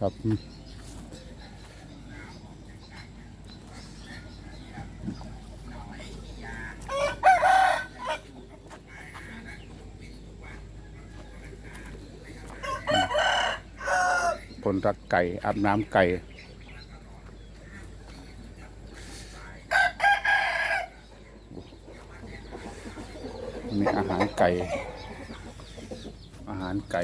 ครับคนรักไก่อาบน้ำไก่มีอาหารไก่ อาหารไก่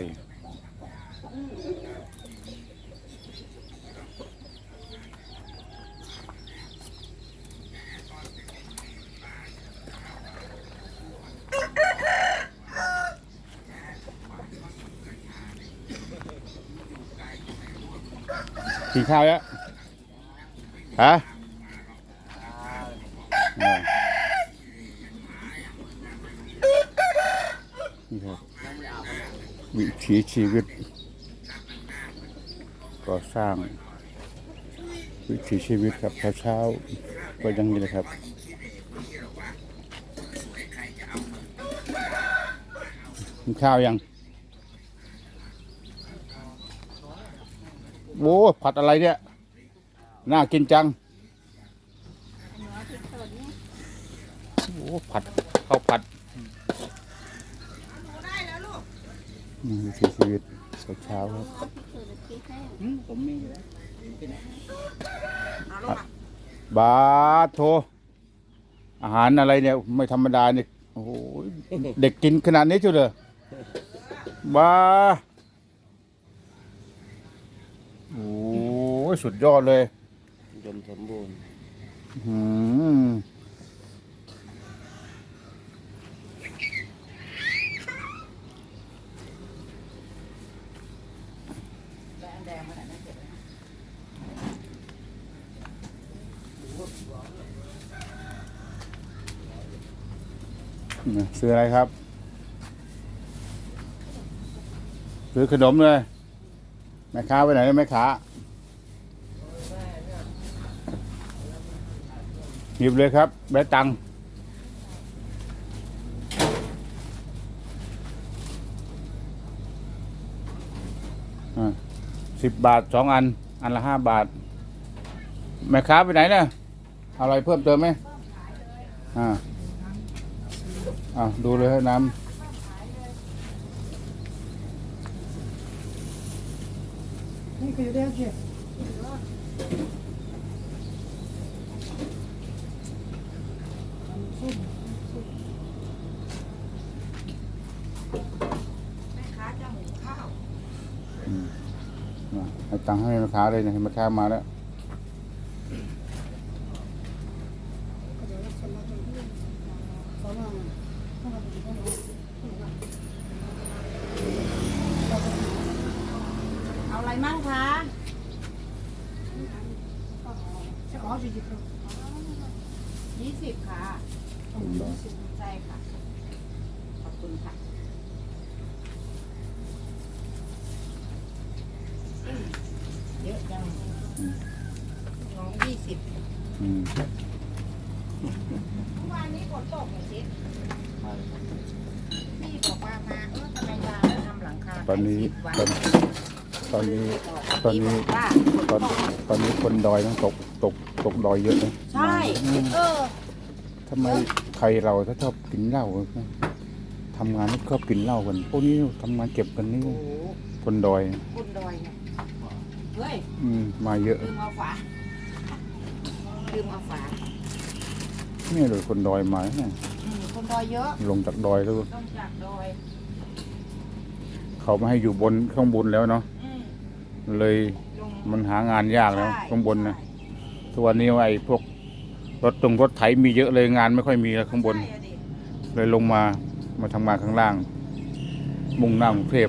กินข้าวแล้วฮะนี่ครับวิถีชีวิตก่อสร้าง วิถีชีวิตครับเช้าๆก็ยังนี้เลยครับกินข้าวยัง โอ้ผัดอะไรเนี่ย น่ากินจังโอ้ผัดข้าวผัดนี่วิถีชีวิตเช้าครับผมมีอยู่แล้วบาโท อาหารอะไรเนี่ย ไม่ธรรมดาเนี่ยโอ้โหเด็กกินขนาดนี้เชียวเลยบา โอ้ยสุดยอดเลยยมสมบูรณ์อืมเนี่ยซื้ออะไรครับ ซื้อขนมเลย แม่ค้าไปไหนแม่ค้าหยิบเลยครับได้ตังสิบบาทสองอัน อันละห้าบาท แม่ค้าไปไหนเนี่ยอะไรเพิ่มเติมไหมอ่าอ่าดูเลยให้น้ำ อ่าให้ตังค์ให้แม่ค้าเลยนะให้แม่ค้ามาแล้ว เดี๋ยวสมาชิกเขาว่าเขาว่าเขาว่า เอาอะไรมั่งคะจะอ๋อจะหยิบยี่สิบค่ะใช่ค่ะ ขอบคุณค่ะเยอะจังน้องยี่สิบอืมเมื่อวานนี้ฝนตกเหรอชิพี่บอกว่ามาเออทำไมยาไม่ทำหลังคาตอนนี้แปดสิบตอวันน ตอนนี้ตตออนนนี้นี้ว่าตอนตอนนี้คนดอยต้องตกตกตกดอยเยอะนะใช่ เออ ทำไมใครเราถ้าชอบกินเหล้าทำงานไม่ชอบกินเหล้ากันพวกนี้ทำงานเก็บกันนี่โอ้โหคนดอยคุณดอยเนี่ย เฮ้ย อืมมาเยอะลืมเอาฝา ลืมเอาฝานี่เลยคนดอยมาเนี่ยอืมคนดอยเยอะลงจากดอยแล้วต้องจากดอย เขาไม่ให้อยู่บนข้างบนแล้วเนาะอืม เลยลงมันหางานยากแล้วใช่ข้างบนนะใช่ทุกวันนี้ไอ้พวกรถตรงรถไถมีเยอะเลยงานไม่ค่อยมีแล้วข้างบนใช่อะดิเลยลงมามาทำงานข้างล่าง มุ่งหน้ากรุงเทพ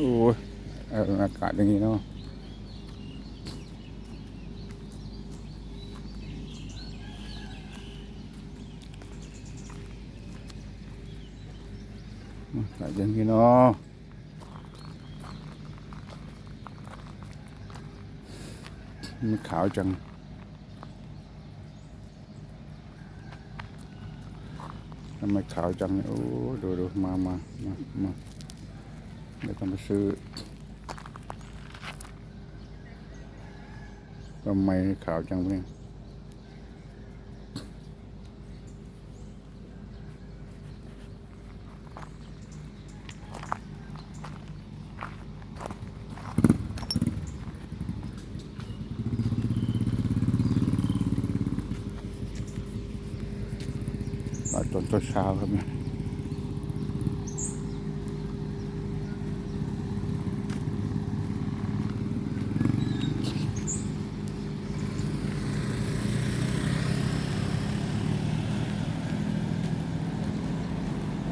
โอ้ยอากาศอย่างนี้เนาะอากาศอย่างนี้เนาะมันขาวจังทำไมขาวจังโอ้ดูดูมามามามา เดี๋ยวต้องไปซื้อทำไมขาวจังเนี่ยตอนเช้าครับเนี่ย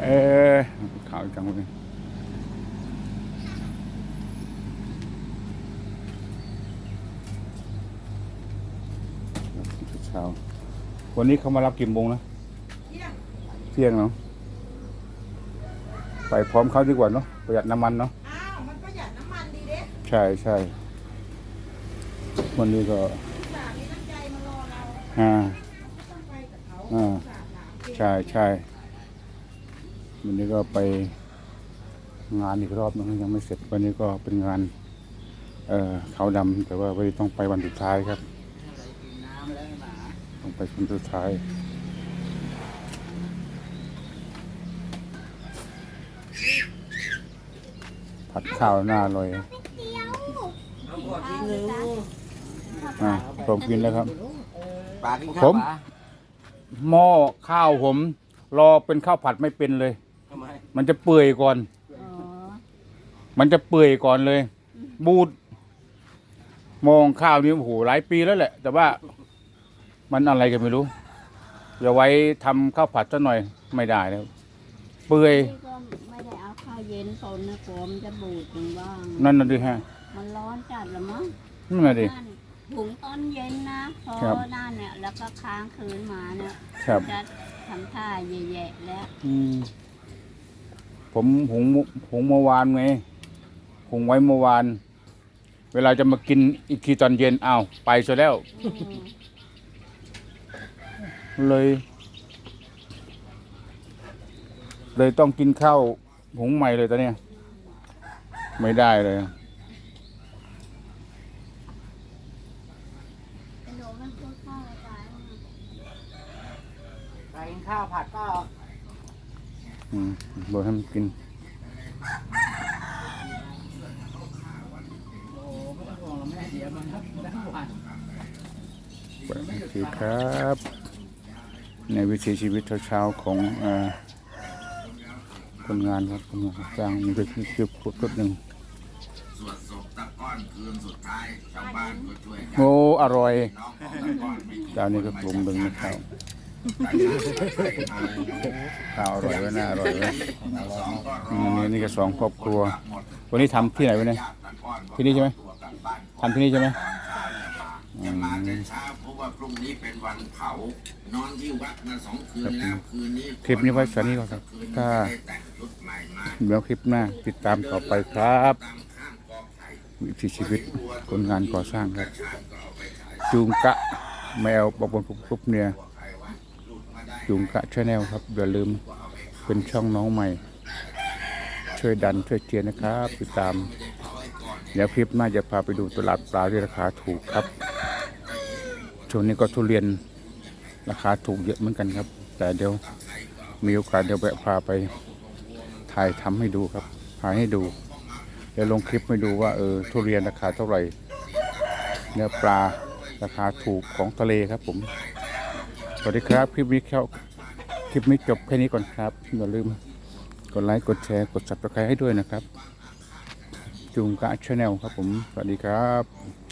เอ๊ะขาวจังเลยเช้าวันนี้เขามารับกี่โมงนะเที่ยงเนาะไปพร้อมเขาดีกว่าเนาะประหยัดน้ำมันเนาะอ้าวมันประหยัดน้ำมันดีเด้ใช่ใช่วันนี้ก็สามีน้ำใจมารอเราอ่าต้องไปกับเขาอ่าสาถามเองใช่ใช่ วันนี้ก็ไปงานอีกรอบนึงยังไม่เสร็จวันนี้ก็เป็นงาน เอ่อเขาวดำแต่ว่าวันนี้ต้องไปวันสุดท้ายครับ ต้องไปวันสุดท้ายผัดข้าวหน้าอร่อยอ่าผมกินแล้วครับ ปลากินผข้าวมปลา หม้อข้าวผม รอเป็นข้าวผัดไม่เป็นเลยทำไมมันจะเปื่อยก่อนมันจะเปื่อยก่อนเลย บูด มองข้าวนี่โอ้โหหลายปีแล้วแหละ แต่ว่ามันอะไรกันไม่รู้อย่าไว้ทำข้าวผัดซะหน่อยไม่ได้แล้วเปื่อยนี่ก็ไม่ได้เอาข้าวเย็นตนนะกลัวมันจะบูดอย่างบ้าง นั่นน่ะดิฮะมันร้อนจัดละมั้งนั่นน่ะดิ นั่นถุงตอนเย็นนะพอครับ นั่นเนี่ยแล้วก็ค้างคืนมาเนี่ยครับ จะทำท่าแย่ๆแล้ว อืม ผมหุงหุงเมื่อวานไงหุงไว้เมื่อวาน เวลาจะมากินอีกทีตอนเย็นอ้าวไปซะแล้วอืมเลย เลยต้องกินข้าวหุงใหม่เลยตอนเนี้ยไม่ได้เลยเป็นโดมันพูดข้าวไปปลากินข้าวผัดก็ อืมบอกให้มันกินโอ้ไม่ต้องห่วงหรอกแม่เดี๋ยวมันทั้งทั้งวันสวัสดีครับ ในวิถีชีวิตเช้าๆของเออคนงานครับคนงานรับจ้างมีเป็นคลิปพูดจุดหนึ่งสวดศพตะก้อนคืนสุดท้ายชาวบ้านก็ช่วยกันโอ้อร่อยน้องของตะก้อนไม่กี่เจ้านี้ก็กลุ่มหนึ่งนะครับ ข้าวอร่อยไว้น่าอร่อยไว้สองก็รอือมนี่นี่ก็สองครอบครัวหมดวันนี้ทำที่ไหนวะเนี่ยญาติตะก้อนก็ที่นี่ใช่ไหมตัวกลับบ้านทำที่นี่ใช่ไหมจะมาแต่เช้าเพราะว่าพรุ่งนี้เป็นวันเผานอนที่วัดมาสองคืนแล้วคืนนี้คลิปนี้ไว้สานี้ก่อนครับคืนนี้ถ้าไม่ได้แต่งชุดใหม่มาเดี๋ยวคลิปหน้าติดตามต่อไปครับตามข้างกอไผ่วิถีชีวิตคนงานก่อสร้างครับชาติก็เอาไปขายจูงกะแมวบอบนปุบปุบเนี่ยใครว่าห ลุงกะชาแนลครับอย่าลืมเป็นช่องน้องใหม่ ช่วยดันช่วยเชียร์นะครับ ติดตามเดี๋ยวคลิปหน้าจะพาไปดูตลาดปลาที่ราคาถูกครับช่วงนี้ก็ทุเรียนราคาถูกเยอะเหมือนกันครับ แต่เดี๋ยวมีโอกาสเดี๋ยวแวะพาไปถ่ายทำให้ดูครับถ่ายให้ดูเดี๋ยวลงคลิปให้ดูว่าเออทุเรียนราคาเท่าไหร่เนื้อปลาราคาถูกของทะเลครับผม วัสดีครับ คลิปนี้เข้าคลิปนี้จบแค่นี้ก่อนครับ อย่าลืมกดไลค์กดแชร์กด subscribe ให้ด้วยนะครับ จุงกะชาแนลครับผม สวัสดีครับ